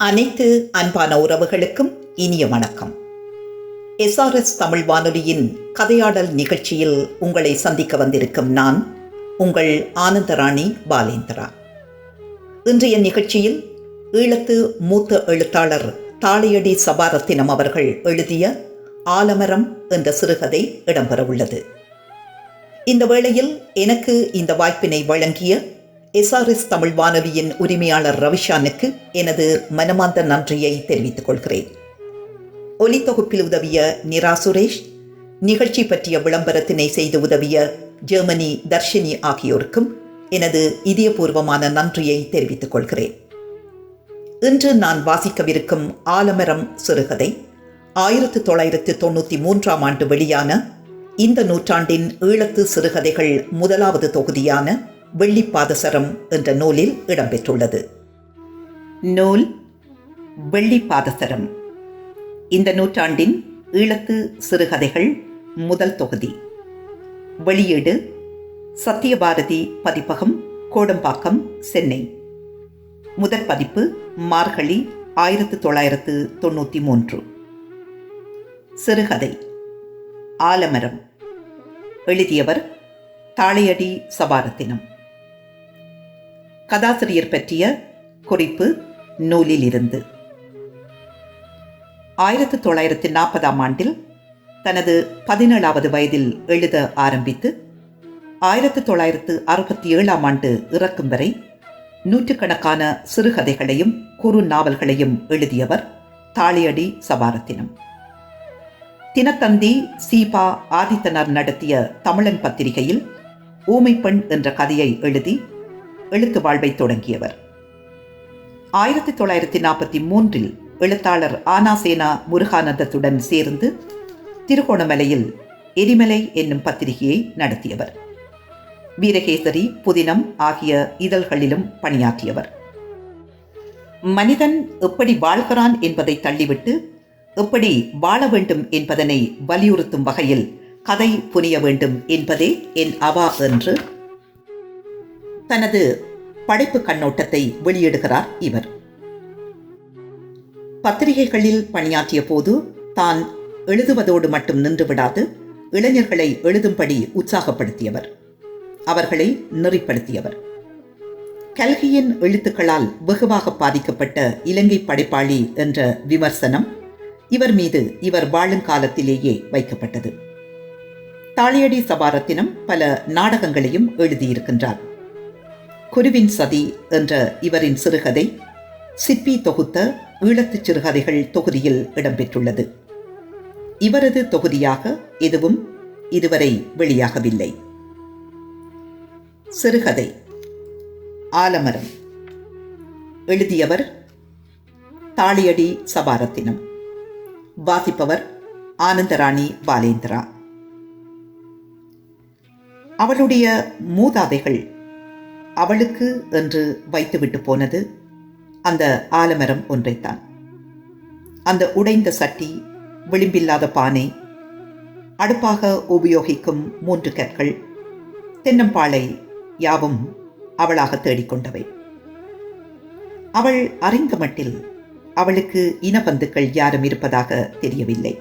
அனைத்து அன்பான உறவுகளுக்கும் இனிய வணக்கம். எஸ்ஆர்எஸ் தமிழ் வானொலியின் கதையாடல் நிகழ்ச்சியில் உங்களை சந்திக்க வந்திருக்கும் நான் உங்கள் ஆனந்தராணி பாலேந்திரா. இன்றைய நிகழ்ச்சியில் ஈழத்து மூத்த எழுத்தாளர் தாளையடி சபாரத்தினம் அவர்கள் எழுதிய ஆலமரம் என்ற சிறுகதை இடம்பெறவுள்ளது. இந்த வேளையில் எனக்கு இந்த வாய்ப்பினை வழங்கிய எஸ்ஆர்எஸ் தமிழ் வானொலியின் உரிமையாளர் ரவிஷானுக்கு எனது மனமார்ந்த நன்றியை தெரிவித்துக் கொள்கிறேன். ஒலித்தொகுப்பில் உதவிய நிரா சுரேஷ் நிகழ்ச்சி பற்றிய விளம்பரத்தினை செய்து உதவிய ஜெர்மனி தர்ஷினி ஆகியோருக்கும் எனது இதயபூர்வமான நன்றியை தெரிவித்துக் கொள்கிறேன். இன்று நான் வாசிக்கவிருக்கும் ஆலமரம் சிறுகதை ஆயிரத்து தொள்ளாயிரத்து தொண்ணூற்றி மூன்றாம் ஆண்டு வெளியான இந்த நூற்றாண்டின் ஈழத்து சிறுகதைகள் முதலாவது தொகுதியான வெள்ளிப்பாதசரம் என்ற நூலில் இடம்பெற்றுள்ளது. நூல் வெள்ளிப்பாதசரம். இந்த நூற்றாண்டின் ஈழத்து சிறுகதைகள் முதல் தொகுதி. வெளியீடு சத்தியபாரதி பதிப்பகம் கோடம்பாக்கம் சென்னை. முதற் பதிப்பு மார்கழி ஆயிரத்து தொள்ளாயிரத்து தொண்ணூற்றி மூன்று. சிறுகதை ஆலமரம். எழுதியவர் தாளையடி சபாரத்தினம். கதாசிரியர் பற்றிய குறிப்பு நூலில் இருந்து ஆயிரத்து தொள்ளாயிரத்து நாற்பதாம் ஆண்டில் தனது பதினேழாவது வயதில் எழுத ஆரம்பித்து ஆயிரத்து தொள்ளாயிரத்து அறுபத்தி ஏழாம் ஆண்டு இறக்கும் வரை நூற்றுக்கணக்கான சிறுகதைகளையும் குறு நாவல்களையும் எழுதியவர் தாளியடி சபாரத்தினம். தினத்தந்தி சீபா ஆதித்தனர் நடத்திய தமிழன் பத்திரிகையில் ஊமைப்பெண் என்ற கதையை எழுதி எழுத்து வாழ்வை தொடங்கியவர். ஆயிரத்தி தொள்ளாயிரத்தி நாற்பத்தி மூன்றில் எழுத்தாளர் ஆனாசேனா முருகானந்தத்துடன் சேர்ந்து திருகோணமலையில் எரிமலை என்னும் பத்திரிகையை நடத்தியவர். வீரகேசரி புதினம் ஆகிய இதழ்களிலும் பணியாற்றியவர். மனிதன் எப்படி வாழ்கிறான் என்பதை தள்ளிவிட்டு எப்படி வாழ வேண்டும் என்பதனை வலியுறுத்தும் வகையில் கதை புரிய வேண்டும் என்பதே என் அவா என்று தனது படைப்பு கண்ணோட்டத்தை வெளியிடுகிறார் இவர். பத்திரிகைகளில் பணியாற்றிய போது தான் எழுதுவதோடு மட்டும் நின்று விடாது இளைஞர்களை எழுதும்படி உற்சாகப்படுத்தியவர். அவர்களை நெறிப்படுத்தியவர். கல்கியின் எழுத்துக்களால் வெகுவாக பாதிக்கப்பட்ட இலங்கை படைப்பாளி என்ற விமர்சனம் இவர் மீது இவர் வாழும் காலத்திலேயே வைக்கப்பட்டது. தாளியடி சபாரத்தினம் பல நாடகங்களையும் எழுதியிருக்கின்றார். குருவின் சதி என்ற இவரின் சிறுகதை சிற்பி தொகுத்த ஈழத்து சிறுகதைகள் தொகுதியில் இடம்பெற்றுள்ளது. இவரது தொகுதியாக எதுவும் இதுவரை வெளியாகவில்லை. சிறுகதை. ஆலமரம். எழுதியவர் தாளியடி சபாரத்தினம். வாசிப்பவர் ஆனந்தராணி பாலேந்திரா. அவளுடைய மூதாதைகள் அவளுக்கு என்று வைத்துவிட்டு போனது அந்த ஆலமரம் ஒன்றைத்தான். அந்த உடைந்த சட்டி விளிம்பில்லாத பானை அடுப்பாக உபயோகிக்கும் மூன்று கற்கள் தென்னம்பாளை யாவும் அவளாக தேடிக்கொண்டவை. அவள் அறிந்த மட்டில் அவளுக்கு இனபந்துக்கள் யாரும் இருப்பதாக தெரியவில்லை.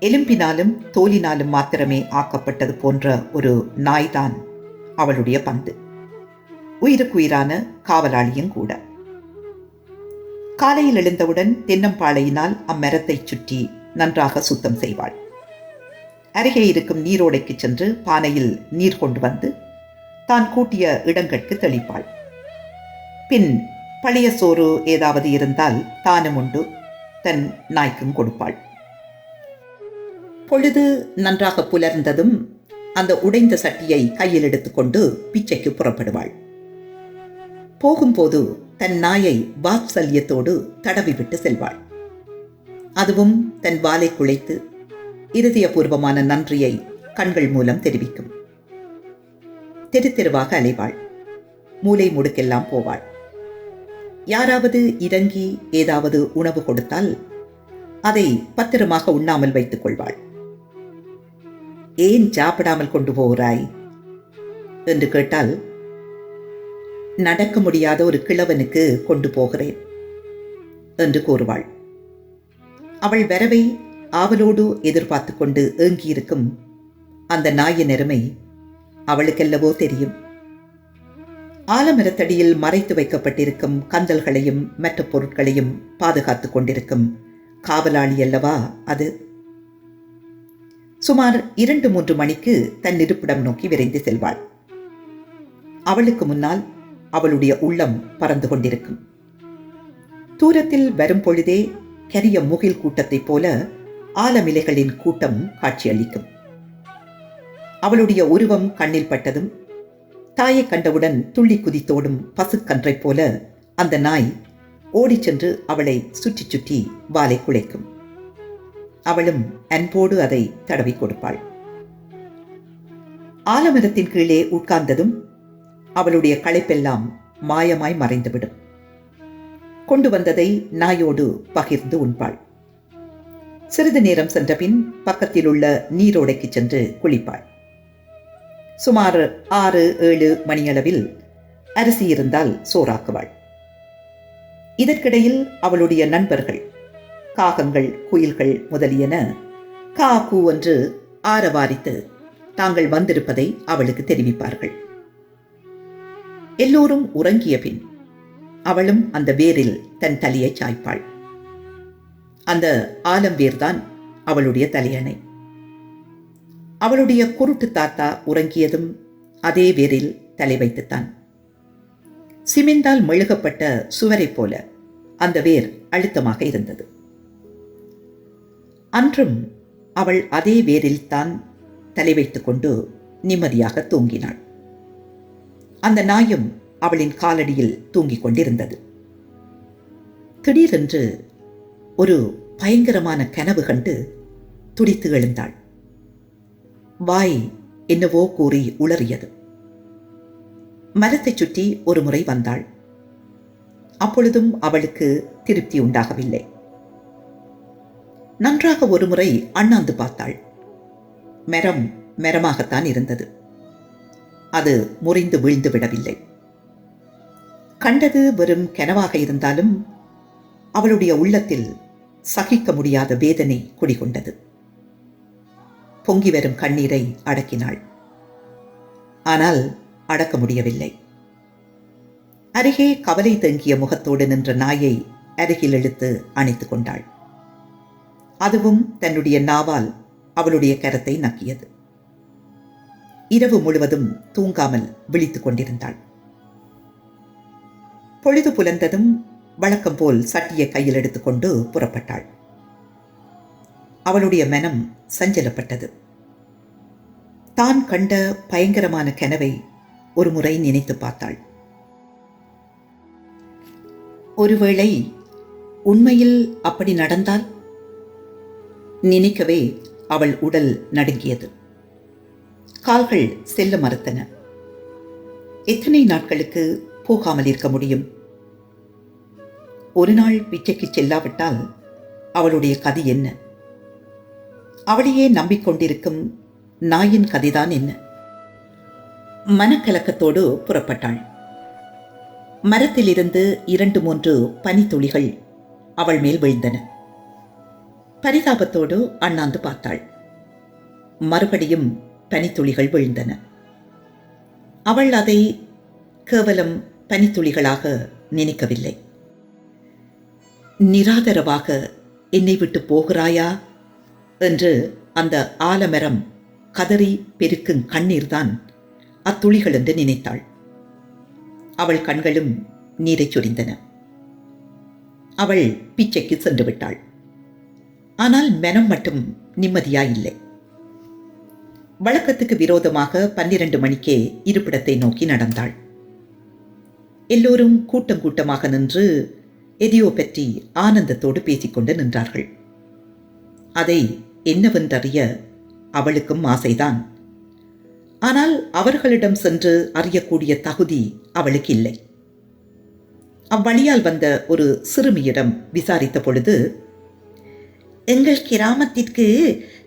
எலும்பினாலும் தோலினாலும் மாத்திரமே ஆக்கப்பட்டது போன்ற ஒரு நாய்தான் அவளுடைய பந்து. உயிருக்குயிரான காவலாளியும் கூட. காலையில் எழுந்தவுடன் தென்னம்பாளையினால் அம்மரத்தை சுற்றி நன்றாக சுத்தம் செய்வாள். அருகே இருக்கும் நீரோடைக்கு சென்று பானையில் நீர் கொண்டு வந்து தான் கூட்டிய இடங்களுக்கு தெளிப்பாள். பின் பழைய சோறு ஏதாவது இருந்தால் தானும் உண்டு தன் நாய்க்கும் கொடுப்பாள். பொழுது நன்றாக புலர்ந்ததும் அந்த உடைந்த சட்டியை கையில் எடுத்துக்கொண்டு பிச்சைக்கு புறப்படுவாள். போகும்போது தன் நாயை வாத்சல்யத்தோடு தடவிவிட்டு செல்வாள். அதுவும் தன் வாலை குழைத்து இருதயபூர்வமான நன்றியை கண்கள் மூலம் தெரிவிக்கும். தெரு தெருவாக அலைவாள். மூளை முடுக்கெல்லாம் போவாள். யாராவது இறங்கி ஏதாவது உணவு கொடுத்தால் அதை பத்திரமாக உண்ணாமல் வைத்துக் கொள்வாள். ஏன் சாப்பிடாமல் கொண்டு போகிறாய்? என்று கேட்டால் நடக்க முடியாத ஒரு கிழவனுக்கு கொண்டு போகிறேன் என்று கூறுவாள். அவள் வரவை ஆவலோடு எதிர்பார்த்து கொண்டு ஏங்கியிருக்கும் அந்த நாயின் அருமை அவளுக்கெல்லவோ தெரியும். ஆலமரத்தடியில் மறைத்து வைக்கப்பட்டிருக்கும் கந்தல்களையும் மற்ற பொருட்களையும் பாதுகாத்துக் கொண்டிருக்கும் காவலாளி அல்லவா அது? சுமார் இரண்டு மூன்று மணிக்கு தன் இருப்பிடம் நோக்கி விரைந்து செல்வாள். அவளுக்கு முன்னால் அவளுடைய உள்ளம் பறந்து கொண்டிருக்கும். தூரத்தில் வரும் பொழுதே கரிய முகில் கூட்டத்தைப் போல ஆலமிலைகளின் கூட்டம் காட்சியளிக்கும். அவளுடைய உருவம் கண்ணில் பட்டதும் தாயை கண்டவுடன் துள்ளி குதித்தோடும் பசுக்கன்றைப் போல அந்த நாய் ஓடிச் சென்று அவளை சுற்றி சுற்றி வாலை குலைக்கும். அவளும் அன்போடு அதை தடவி கொடுப்பாள். ஆலமரத்தின் கீழே உட்கார்ந்ததும் அவளுடைய களைப்பெல்லாம் மாயமாய் மறைந்துவிடும். கொண்டு வந்ததை நாயோடு பகிர்ந்து உண்பாள். சிறிது நேரம் சென்றபின் பக்கத்தில் உள்ள நீரோடைக்கு சென்று குளிப்பாள். சுமார் ஆறு ஏழு மணியளவில் அரிசி இருந்தால் சோறாக்குவாள். இதற்கிடையில் அவளுடைய நண்பர்கள் காகங்கள் குயில்கள் முதலியன. கா கூ என்று ஆரவாரித்து தாங்கள் வந்திருப்பதை அவளுக்கு தெரிவிப்பார்கள். எல்லோரும் உறங்கிய பின் அவளும் அந்த வேரில் தன் தலையை சாய்ப்பாள். அந்த ஆலம்பேர்தான் அவளுடைய தலையணை. அவளுடைய குருட்டு தாத்தா உறங்கியதும் அதே வேரில் தலை வைத்துத்தான். சிமெண்டால் மெழுகப்பட்ட சுவரைப் போல அந்த வேர் அழுத்தமாக இருந்தது. அன்றும் அவள் அதே வேரில் தான் தலை வைத்துக்கொண்டு நிம்மதியாக தூங்கினாள். அந்த நாயும் அவளின் காலடியில் தூங்கிக் கொண்டிருந்தது. திடீரென்று ஒரு பயங்கரமான கனவு கண்டு துடித்து எழுந்தாள். வாய் என்னவோ கூறி உளறியது. மரத்தைச் சுற்றி ஒரு முறை வந்தாள். அப்பொழுதும் அவளுக்கு திருப்தி உண்டாகவில்லை. நன்றாக ஒருமுறை அண்ணாந்து பார்த்தாள். மரம் மரமாகத்தான் இருந்தது. அது முறிந்து வீழ்ந்து விடவில்லை. கண்டது வெறும் கனவாக இருந்தாலும் அவளுடைய உள்ளத்தில் சகிக்க முடியாத வேதனை குடிகொண்டது. பொங்கி வரும் கண்ணீரை அடக்கினாள். ஆனால் அடக்க முடியவில்லை. அருகே கவலை தங்கிய முகத்தோடு நின்ற நாயை அருகில் இழுத்து அணைத்துக் கொண்டாள். அதுவும் தன்னுடைய நாவால் அவளுடைய கரத்தை நக்கியது. இரவு முழுவதும் தூங்காமல் விழித்துக் கொண்டிருந்தாள். பொழுது புலந்ததும் வழக்கம் போல் சட்டியை கையில் எடுத்துக்கொண்டு புறப்பட்டாள். அவளுடைய மனம் சஞ்சலப்பட்டது. தான் கண்ட பயங்கரமான கனவை ஒரு முறை நினைத்து பார்த்தாள். ஒருவேளை உண்மையில் அப்படி நடந்தால்? நினைக்கவே அவள் உடல் நடுங்கியது. கால்கள் செல்ல மறுத்தன. எத்தனை நாட்களுக்கு போகாமல் இருக்க முடியும்? ஒரு நாள் பிச்சைக்கு செல்லாவிட்டால் அவளுடைய கதி என்ன? அவளையே நம்பிக்கொண்டிருக்கும் நாயின் கதிதான் என்ன? மனக்கலக்கத்தோடு புறப்பட்டாள். மரத்திலிருந்து இரண்டு மூன்று பனித்துளிகள் அவள் மேல் விழுந்தன. பரிதாபத்தோடு அண்ணாந்து பார்த்தாள். மறுபடியும் பனித்துளிகள் விழுந்தன. அவள் அதை கேவலம் பனித்துளிகளாக நினைக்கவில்லை. நிராதரவாக என்னை விட்டு போகிறாயா? என்று அந்த ஆலமரம் கதறி பெருக்கும் கண்ணீர்தான் அத்துளிகள் என்று நினைத்தாள். அவள் கண்களும் நீரைச் சொரிந்தன. அவள் பிச்சைக்கு சென்று விட்டாள். ஆனால் மனம் மட்டும் நிம்மதியாயில்லை. வழக்கத்துக்கு விரோதமாக பன்னிரண்டு மணிக்கே இருப்பிடத்தை நோக்கி நடந்தாள். எல்லோரும் கூட்டம் கூட்டமாக நின்று எதையோ பற்றி ஆனந்தத்தோடு பேசிக்கொண்டு நின்றார்கள். அதை என்னவென்றறிய அவளுக்கும் ஆசைதான். ஆனால் அவர்களிடம் சென்று அறியக்கூடிய தகுதி அவளுக்கு இல்லை. அவ்வழியால் வந்த ஒரு சிறுமியிடம் விசாரித்த பொழுது எங்கள் கிராமத்திற்கு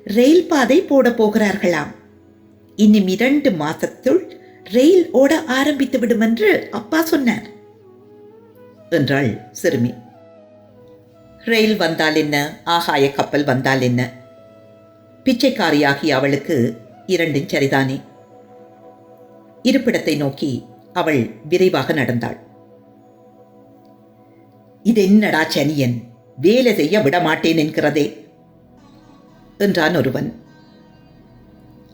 ரயில் பாதை போட போகிறார்களாம். இன்னும் இரண்டு மாசத்துள் ரயில் ஓட ஆரம்பித்து விடும் என்று அப்பா சொன்னார். என்றாள் சிறுமி. ரயில் வந்தால் என்ன? ஆகாய கப்பல் வந்தால் என்ன? பிச்சைக்காரியாகி அவளுக்கு இரண்டும் சரிதானே. இருப்பிடத்தை நோக்கி அவள் விரைவாக நடந்தாள். இது என்னடா சனியன்? வேலை செய்ய விடமாட்டேன் என்கிறதே என்றான் ஒருவன்.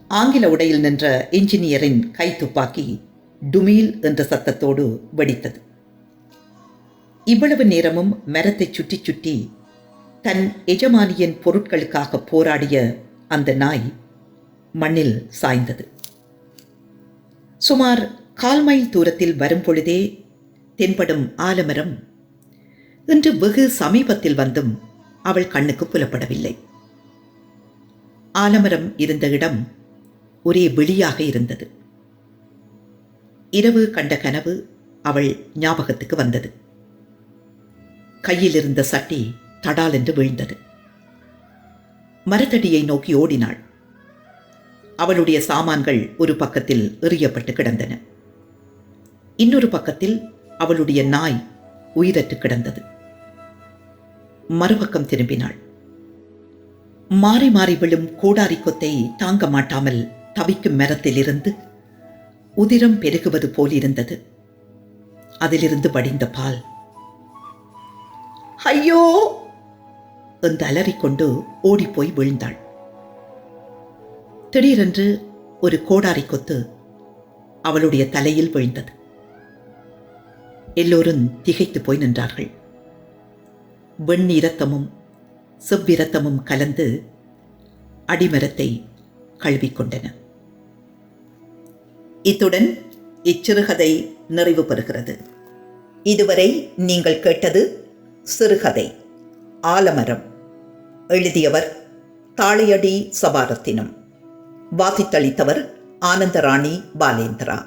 ஆங்கில உடையில் நின்ற என்ஜினியரின் கை துப்பாக்கி டுமீல் என்ற சத்தத்தோடு வெடித்தது. இவ்வளவு நேரமும் மரத்தை சுற்றி சுற்றி தன் எஜமானியின் பொருட்களுக்காக போராடிய அந்த நாய் மண்ணில் சாய்ந்தது. சுமார் கால் மைல் தூரத்தில் வரும் பொழுதே தென்படும் ஆலமரம் இன்று வெகு சமீபத்தில் வந்தும் அவள் கண்ணுக்கு புலப்படவில்லை. ஆலமரம் இருந்த இடம் ஒரே வெளியாக இருந்தது. இரவு கண்ட கனவு அவள் ஞாபகத்துக்கு வந்தது. கையில் இருந்த சட்டி தடால் என்று வீழ்ந்தது. மரத்தடியை நோக்கி ஓடினாள். அவளுடைய சாமான்கள் ஒரு பக்கத்தில் எறியப்பட்டு கிடந்தன. இன்னொரு பக்கத்தில் அவளுடைய நாய் உயிரற்று கிடந்தது. மறுபக்கம் திரும்பினாள். மாறி மாறி விழும் கோடாரி கொத்தை தாங்க மாட்டாமல் தவிக்கும் மரத்திலிருந்து உதிரம் பெருகுவது போலிருந்தது அதிலிருந்து வடிந்த பால் ஐயோ! என்று அலறிக்கொண்டு ஓடிப்போய் விழுந்தாள். திடீரென்று ஒரு கோடாரி கொத்து அவளுடைய தலையில் விழுந்தது. எல்லோரும் திகைத்து போய் நின்றார்கள். வெண்ணிரத்தமும் செவ்விரத்தமும் கலந்து அடிமரத்தை கழுவிக்கொண்டன. இத்துடன் இச்சிறுகதை நிறைவு பெறுகிறது. இதுவரை நீங்கள் கேட்டது சிறுகதை ஆலமரம். எழுதியவர் தாளையடி சபாரத்தினம். வாசித்தளித்தவர் ஆனந்தராணி பாலேந்திரா.